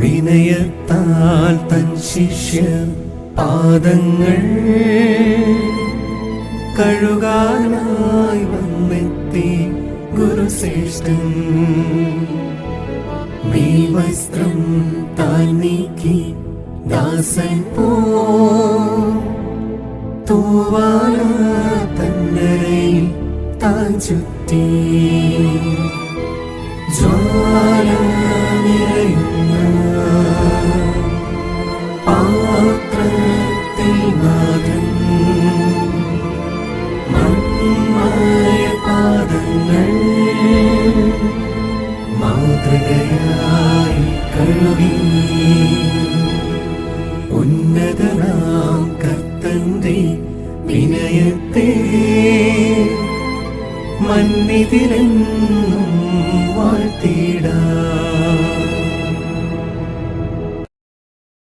വിനയത്താൽ തൻ ശിഷ്യ പാദങ്ങൾ കഴുകാനായി വന്നെത്തി ഗുരുശ്രേഷ്ഠൻ. വസ്ത്രം താൻ നീക്കി ദാസൻ പോ. തൂവാല തന്നരയിൽ താൻ ചുറ്റി. നാഥൻ മൺമായ പാദങ്ങൾ. മാതൃകയായി കഴുകി ഉന്നതനാം കർത്തന്റെ വിനയത്തെ മന്നിതിലെന്നും